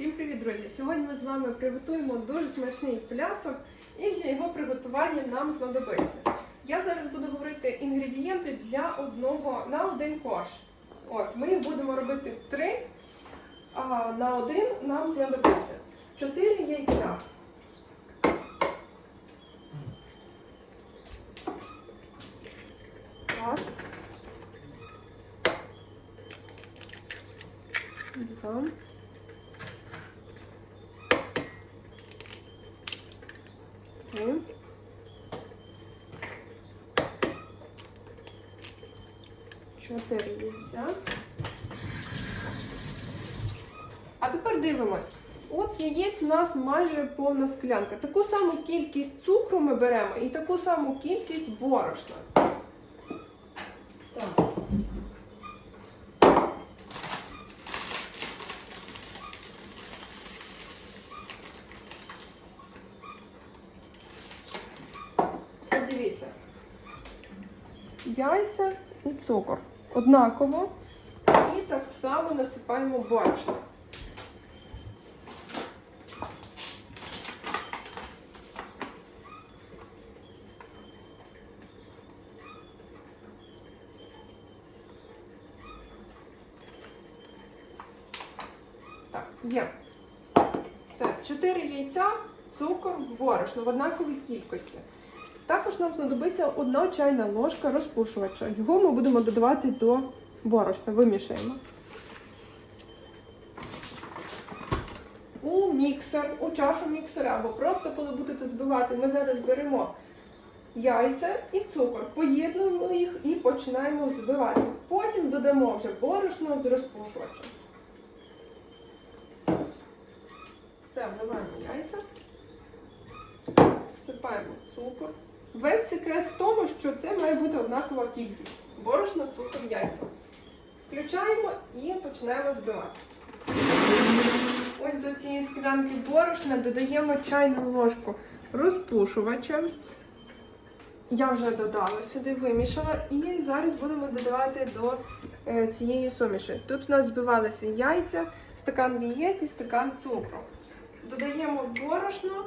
Всім привіт, друзі! Сьогодні ми з вами приготуємо дуже смачний пляцок, і для його приготування нам знадобиться. Я зараз буду говорити інгредієнти для одного на один корж. От, ми їх будемо робити три, а на один нам знадобиться 4 яйця. Раз. Два. Три. Чотири яйця. А тепер дивимось. От яєць у нас майже повна склянка. Таку саму кількість цукру ми беремо і таку саму кількість борошна. Так. От Дивіться. Яйця і цукор. Однаково. І так само насипаємо борошно. Так, є. Все, 4 яйця, цукор, борошно в однаковій кількості. Також нам знадобиться одна чайна ложка розпушувача. Його ми будемо додавати до борошна, вимішаємо. У міксер, у чашу міксера, або просто коли будете збивати, ми зараз беремо яйця і цукор, поєднуємо їх і починаємо збивати. Потім додамо вже борошно з розпушувачем. Все, вливаємо яйця, всипаємо цукор. Весь секрет в тому, що це має бути однакова кількість. Борошно, цукор, яйця. Включаємо і починаємо збивати. Ось до цієї склянки борошна додаємо чайну ложку розпушувача. Я вже додала сюди, вимішала, і зараз будемо додавати до е, цієї суміші. Тут у нас збивалися яйця, стакан яєць і стакан цукру. Додаємо борошно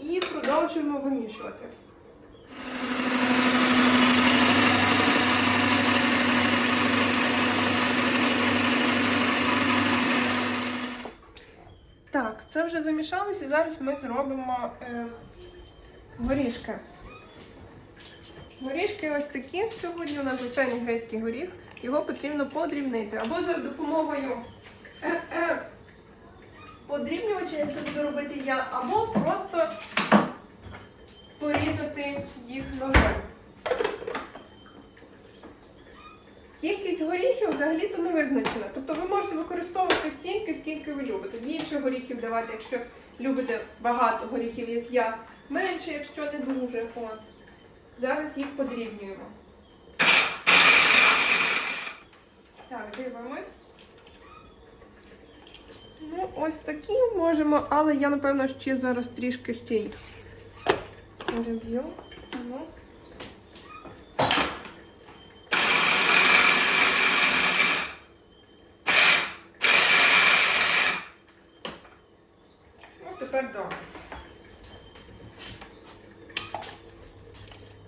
і продовжуємо вимішувати. Так, це вже замішалося, і зараз ми зробимо е, горішки. Горішки ось такі. Сьогодні у нас звичайний грецький горіх. Його потрібно подрібнити. Або за допомогою е-е, подрібнювача, як це буду робити я, або просто порізати їх ножем. Кількість горіхів взагалі-то не визначена. Тобто ви можете використовувати стільки, скільки ви любите. Більше горіхів давати, якщо любите багато горіхів, як я. Менше, якщо не дуже. От. Зараз їх подрібнюємо. Так, дивимось. Ну, ось такі можемо, але я, напевно, ще зараз трішки ще їх переб'ю. Ну. Ну, тепер добре.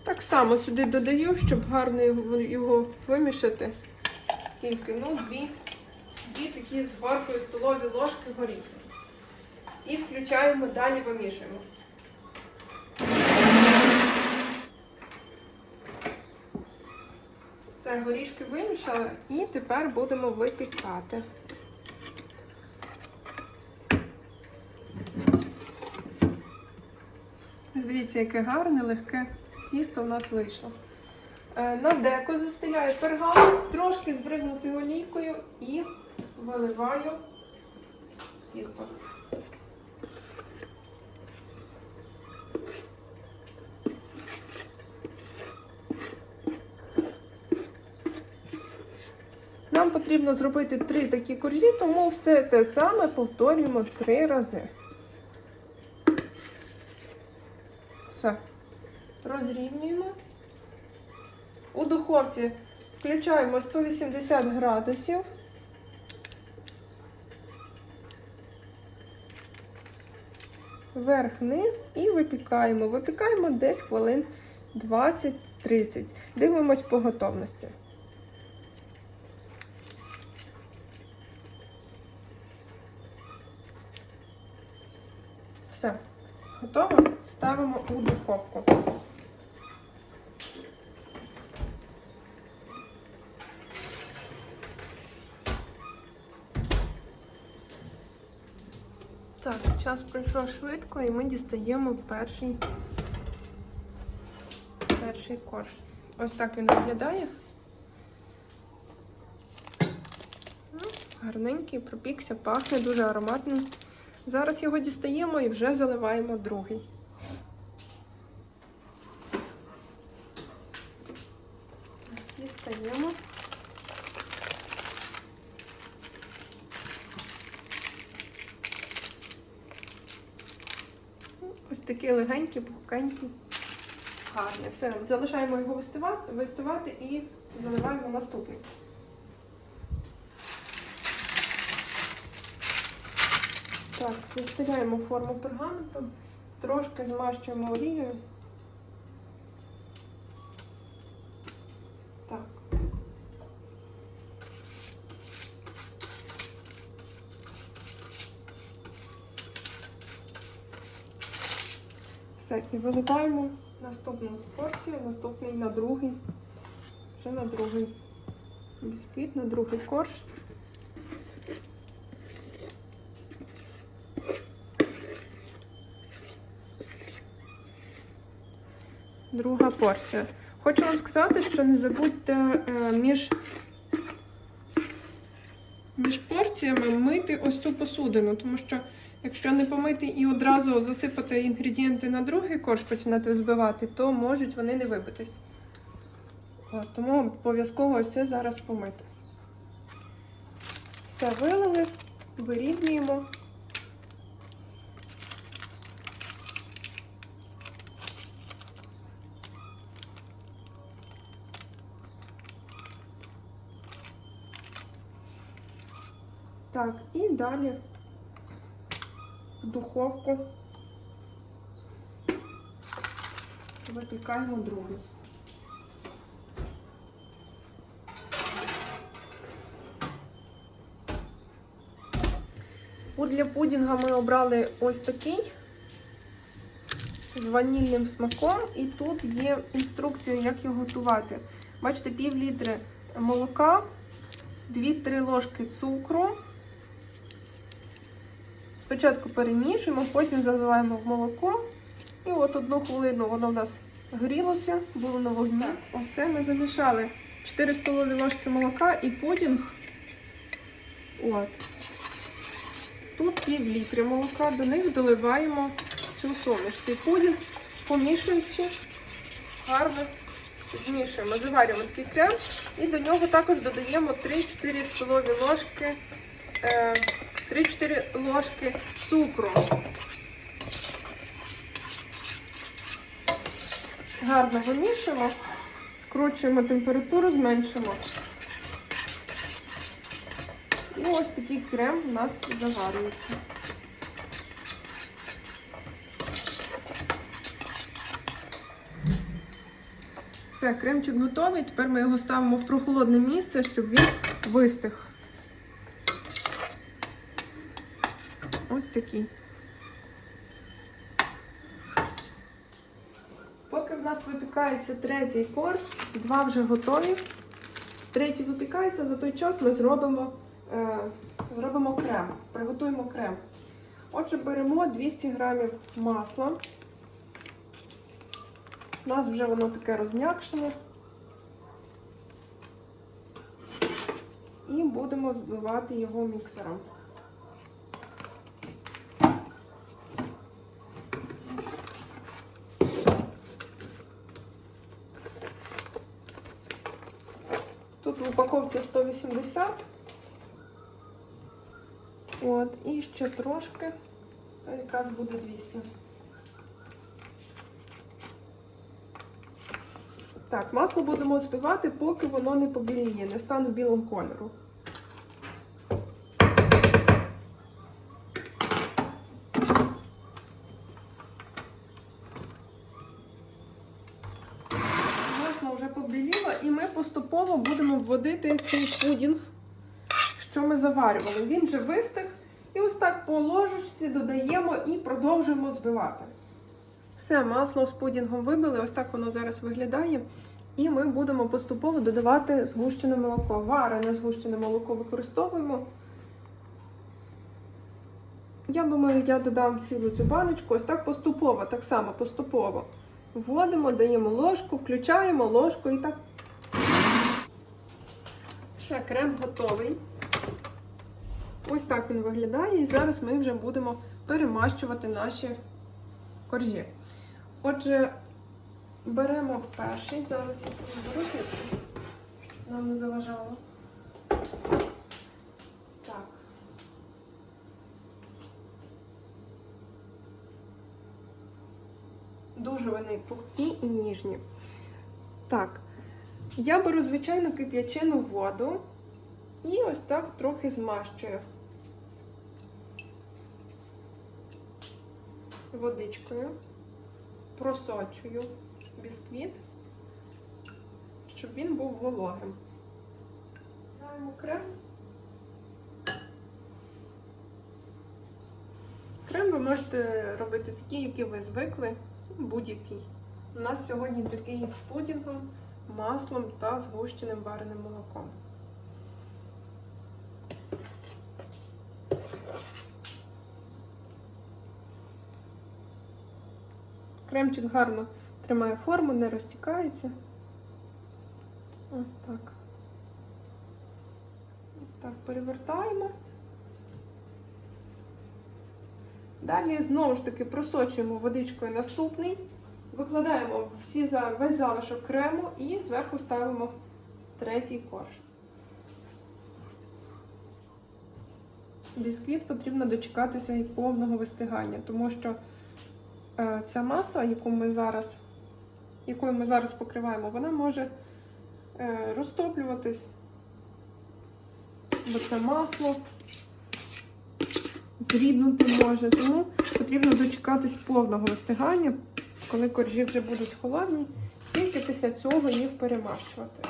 Так само сюди додаю, щоб гарно його, вимішати. Скільки? Ну, дві, дві такі з горкою столові ложки горіхів. І включаємо, далі вимішуємо. Все, горішки вимішали і тепер будемо випікати. Дивіться, яке гарне, легке тісто в нас вийшло. Е, На деко застеляю пергамент, трошки збризнути олійкою і виливаю тісто. Нам потрібно зробити три такі коржі, тому все те саме повторюємо три рази. Все. Розрівнюємо. У духовці включаємо 180 градусів. вверх-вниз і випікаємо. Випікаємо десь хвилин 20-30. Дивимось по готовності. Все, готово. Ставимо у духовку. Так, час пройшов швидко і ми дістаємо перший, перший корж. Ось так він виглядає. Ну, Гарненький, пропікся, пахне дуже ароматно. Зараз його дістаємо і вже заливаємо другий. Дістаємо. Ну, Ось такий легенький, пухкенький, гарний. Все, залишаємо його вистивати, вистивати і заливаємо наступний. Так, застеляємо форму пергаментом, трошки змащуємо олією. Так. Все, і виливаємо наступну порцію, наступний на другий, вже на другий бісквіт, на другий корж. Друга порція. Хочу вам сказати, що не забудьте е, між, між порціями мити ось цю посудину, тому що якщо не помити і одразу засипати інгредієнти на другий корж, починати збивати, то можуть вони не вибитись. От, тому обов'язково ось це зараз помити. Все вилили, вирівнюємо. Так, і далі в духовку випікаємо другий. Для пудінга ми обрали ось такий з ванільним смаком, і тут є інструкція, як його готувати. Бачите, пів літри молока, 2-3 ложки цукру. Спочатку перемішуємо, потім заливаємо в молоко. І от одну хвилину воно в нас грілося, було на вогні. Ось це ми замішали 4 столові ложки молока і пудінг. От. Тут пів літри молока, до них доливаємо цю суміш. Цей пудінг, помішуючи, гарно змішуємо. Заварюємо такий крем і до нього також додаємо 3-4 столові ложки. Е, 3-4 ложки цукру. Гарно вимішуємо, скручуємо температуру, зменшимо. І ось такий крем у нас заварюється. Все, кремчик готовий. Тепер ми його ставимо в прохолодне місце, щоб він вистиг. Ось такий. Поки в нас випікається третій корж, два вже готові. Третій випікається, за той час ми зробимо, е, зробимо крем, приготуємо крем. Отже, беремо 200 грамів масла. У нас вже воно таке розм'якшене. І будемо збивати його міксером. Тут в упаковці 180. От, і ще трошки. Це якраз буде 200. Так, масло будемо збивати, поки воно не побіліє, не стане білого кольору. Поступово будемо вводити цей пудінг, що ми заварювали. Він вже вистиг. І ось так по ложечці додаємо і продовжуємо збивати. Все, масло з пудінгом вибили, ось так воно зараз виглядає. І ми будемо поступово додавати згущене молоко. Варене згущене молоко використовуємо. Я думаю, я додам цілу цю баночку. Ось так поступово, так само поступово. Вводимо, даємо ложку, включаємо ложку і так. Все, крем готовий. Ось так він виглядає. І зараз ми вже будемо перемащувати наші коржі. Отже, беремо перший, зараз я це заберу, щоб нам не заважало. Так. Дуже вони пухкі і ніжні. Так, я беру звичайно кип'ячену воду і ось так трохи змащую водичкою, просочую бісквіт, щоб він був вологим. Даємо крем. Крем ви можете робити такий, який ви звикли, будь-який. У нас сьогодні такий з пудінгом, маслом та згущеним вареним молоком. Кремчик гарно тримає форму, не розтікається. Ось так. Ось так перевертаємо. Далі знову ж таки просочуємо водичкою наступний, викладаємо всі весь залишок крему і зверху ставимо третій корж. Бісквіт потрібно дочекатися і повного вистигання, тому що е, ця маса, яку ми зараз, якою ми зараз покриваємо, вона може е, розтоплюватись, бо це масло зріднути може. Тому потрібно дочекатись повного вистигання, коли коржі вже будуть холодні, тільки після цього їх перемащувати.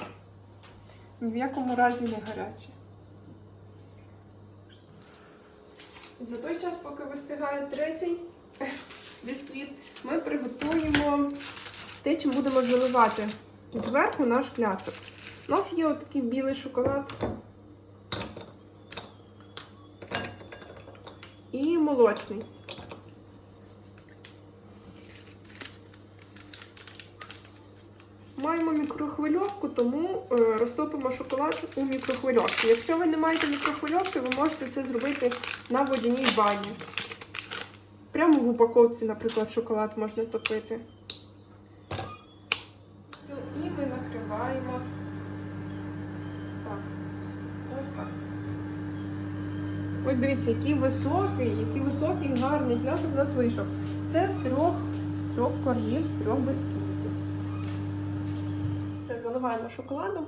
Ні в якому разі не гарячі. За той час, поки вистигає третій бісквіт, ми приготуємо те, чим будемо заливати зверху наш пляцок. У нас є отакий білий шоколад і молочний. Маємо мікрохвильовку, тому е, розтопимо шоколад у мікрохвильовці. Якщо ви не маєте мікрохвильовки, ви можете це зробити на водяній бані. Прямо в упаковці, наприклад, шоколад можна топити. І ми накриваємо так. Ось дивіться, який високий, який високий, гарний пляцок у нас вийшов. Це з трьох, з трьох коржів, з трьох бисквітів. Заливаємо шоколадом.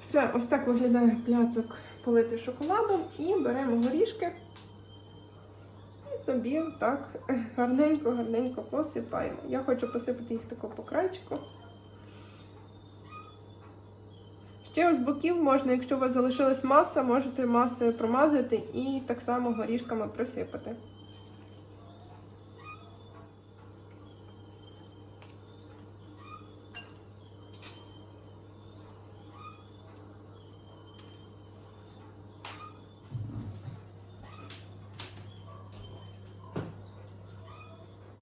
Все, ось так виглядає пляцок политий шоколадом. І беремо горішки і собі так гарненько-гарненько посипаємо. Я хочу посипати їх тако по крайчику. Ще з боків можна, якщо у вас залишилась маса, можете масою промазати і так само горішками присипати.